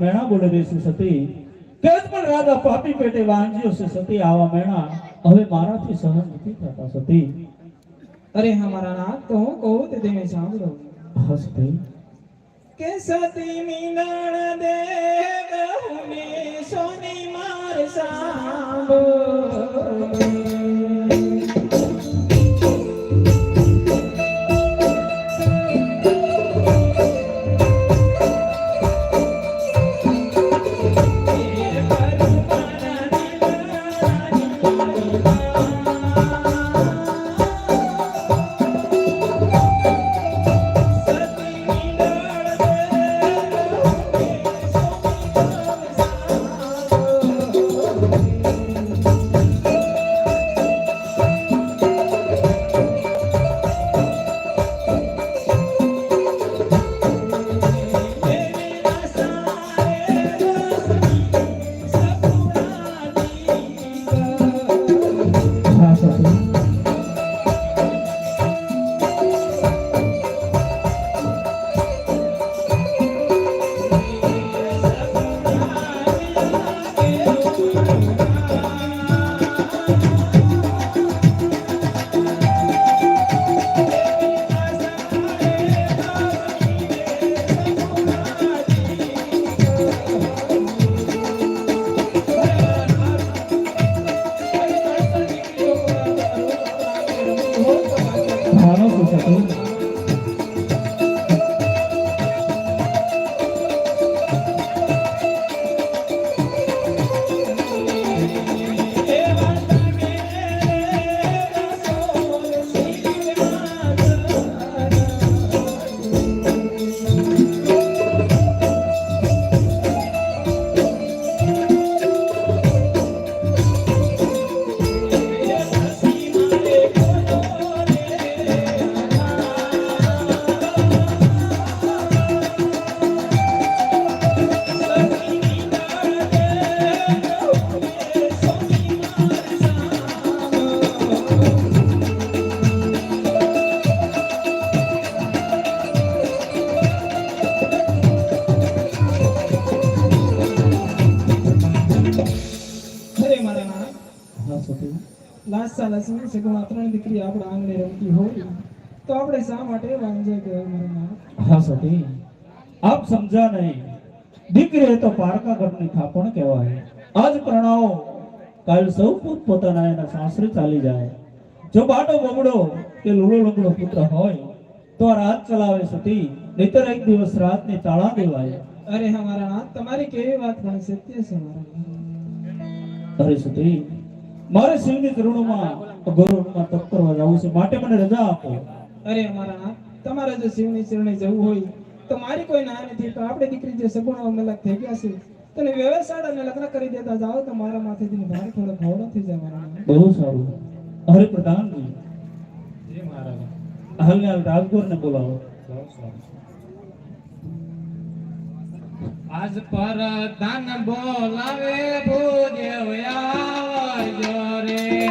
મેણા બોલે દેશું સતી? કેજ પણ રાજા પાપી પેટે વાંજ્યો છે સતી આવા મેણા હવે મારાથી સહન નથી થતા સતી. અરે હમારા નાથ તો હું કહું તે તમે સાંભળો. હા સતી. કે સતી મીનાણ દે બહુને સોની માર સાંભળો. લાસા સુધી સગવા ત્રણ દીકરી આપણા આંગણે રમતી હોય. તો આપણે શા માટે વાંજે ગયો મારા નાથ હા સતી આપ સમજા નહીં. દીકરી તો પારકા ઘરની થાપણ કહેવાય. આજ પ્રણાવો કાલ સૌ પોત પોતાના એના સાસરે ચાલી જાય. જો બાટો બગડો કે લુડો લગડો પુત્ર હોય તો આ રાત ચલાવે સતી. નહીતર એક દિવસ રાતની તાળા દેવાય. અરે હમારા નાથ તમારી કેવી વાત ભાઈ સત્ય છે મારા. અરે સતી મારે શિવની ચરણોમાં ગૌરવમાં તપ કરવા જવું છે. માટે મને રજા આપો. અરે અમારા નાથ તમારે જો શિવની શરણે જવું હોય તો મારી કોઈ ના નથી. તો આપણે દીકરી જે સગુણ મલક થઈ ગયા છે તને વ્યવસાય અને લગ્ન કરી દેતા જાઓ તો મારા માથેથી ભાર થોડો ભાવડો થઈ જાય મારા બહુ સારું. અરે મહારાજ. હાલને હાલ રાજગોરને બોલાવો. આજ પર ધન બોલાવે ભૂદેવ આવજો રે.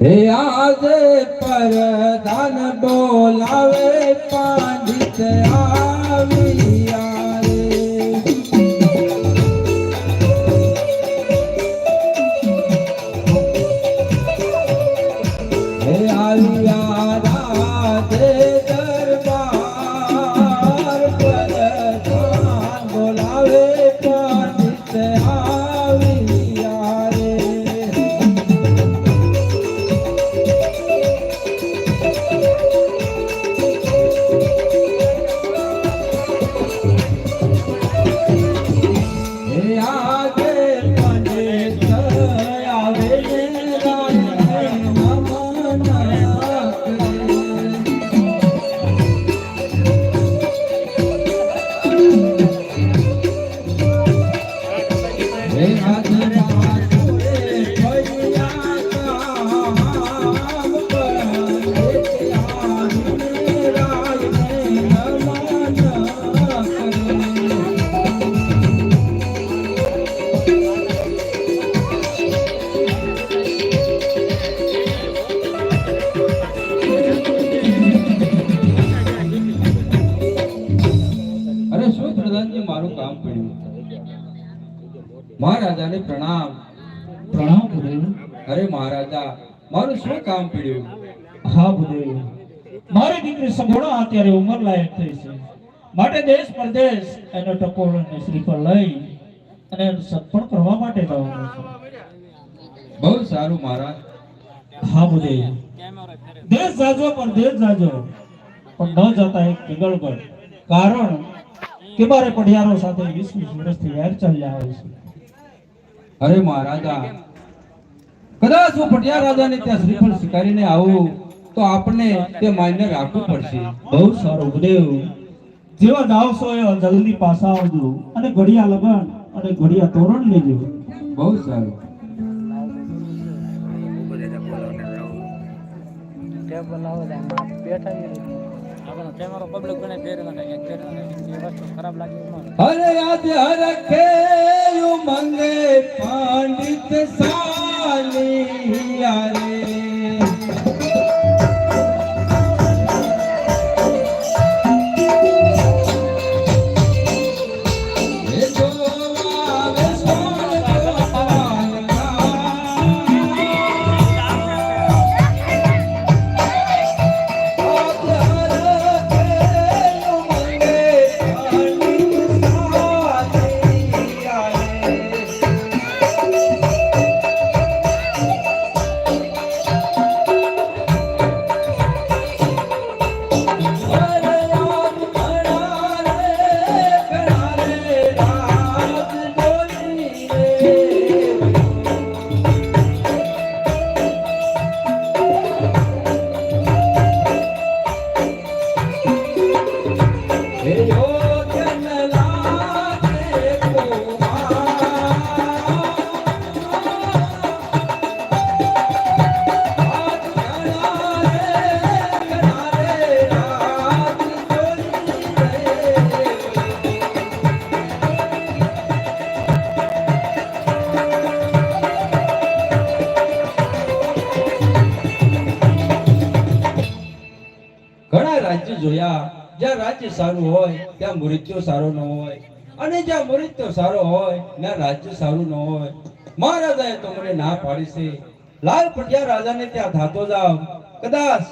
હે આજે પરધાન બોલાવે પાંડિત આવ્યા. મહારાજાને પ્રણામ. પ્રણામ ભૂદેવ અરે મહારાજા મારું શું કામ પડ્યું? હા ભૂદેવ મારી દીકરી સંભોળો અત્યારે ઉંમર લાયક થઈ છે. માટે દેશ પરદેશ એનો ટકોરો અને શ્રી પર લઈ અને સત્પણ કરવા માટે જવાનું છે. બહુ સારું મહારાજ. હા ભૂદેવ દેશ જાજો પરદેશ જાજો. પણ ન જતા એક બિગડ પર. કારણ કે મારે પઢિયારો સાથે વીસ વીસ વર્ષથી વેર ચાલ્યા હોય છે. અરે મહારાજા કદાચ હું પટિયા રાજાને ત્યાં શ્રીફળ સ્વીકારીને આવું તો આપણે તે માન્ય રાખવું પડશે. બહુ સારું ઉપદેવ. જેવા જાવશો એવા જલ્દી પાછા આવજો અને ઘડિયા લગન અને ઘડિયા તોરણ લેજો. બહુ સારું. કેમેરો પબ્લિક બને, ફેર નાખે ફેર ના વસ્તુ ખરાબ લાગે અરે યાદ હરખે મંગે, પાંડિત સાલી રે રાજ્ય સારું હોય, ત્યાં મૃત્યુ સારો ન હોય. અને જ્યાં મૃત્યુ સારો હોય, ત્યાં રાજ્ય સારું ન હોય. મહારાજાએ તો મને ના પાડી છે. લાલ પટિયા રાજાને ત્યાં થાતો જાવ. કદાચ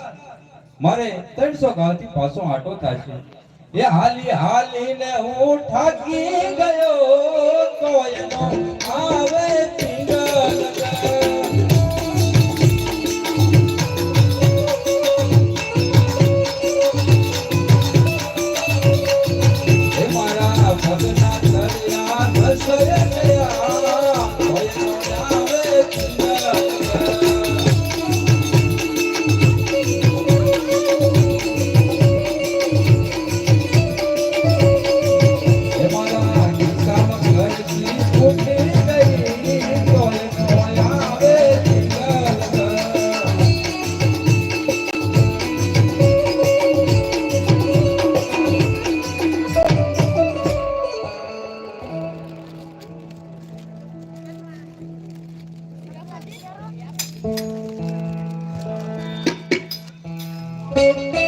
મારે ત્રણસો ગાંવથી પાછો આટો થશે એ હાલી હાલી ને હું થાકી ગયો, તો આવે Música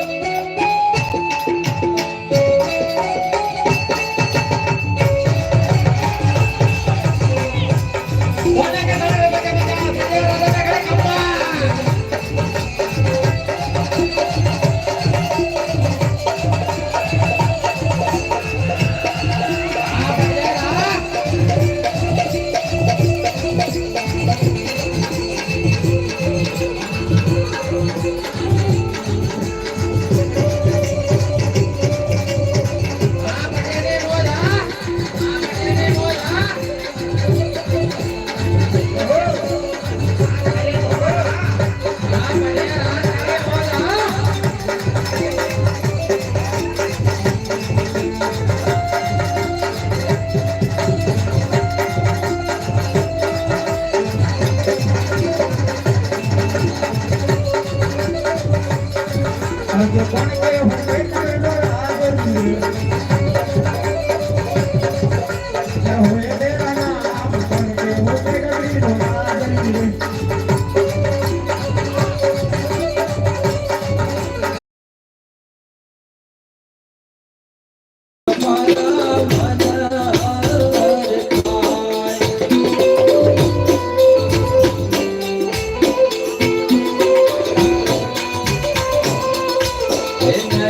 அங்கே போனவே உங்கள் கருடராக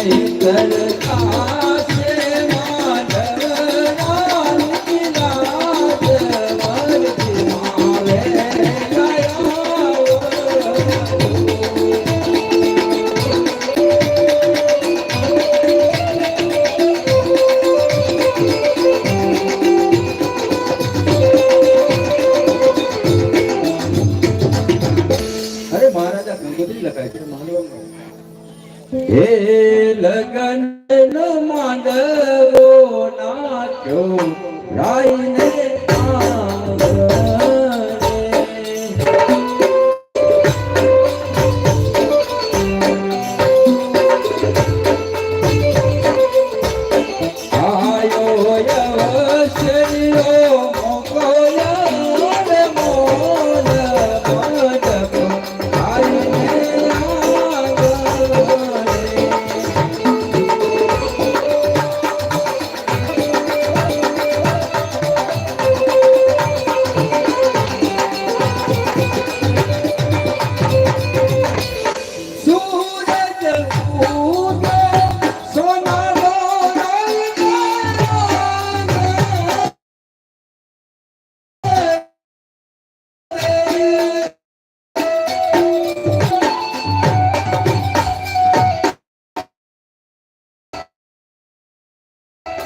يتلقى ለቀን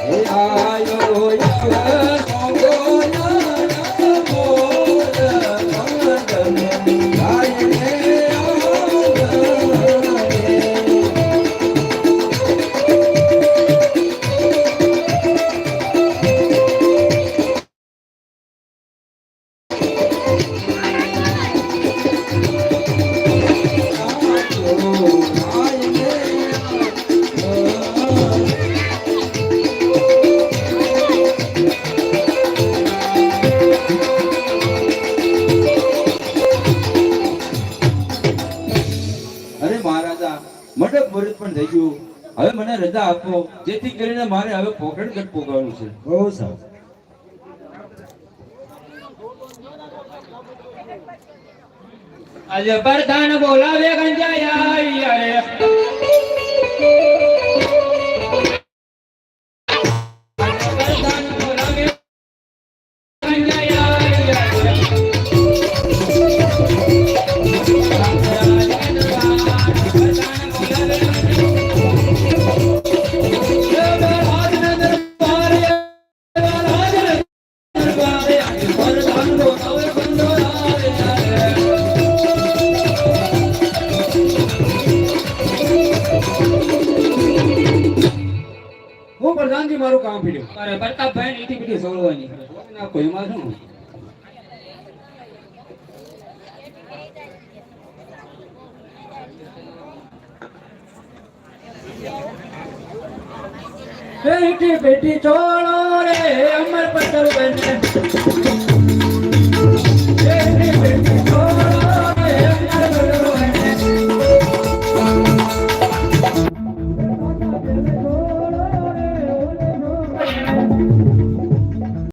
આયો હવે આપો જેથી કરીને મારે હવે પોખરણગઢ પોગવાનું છે. બહુ સારું. આજે પ્રધાન બોલાવે ગંજાયા પ્રધાન આખી પીટી એમાં શું? બેટી બેટી છોડો રે અમર પટેલ બને બેટી બેટી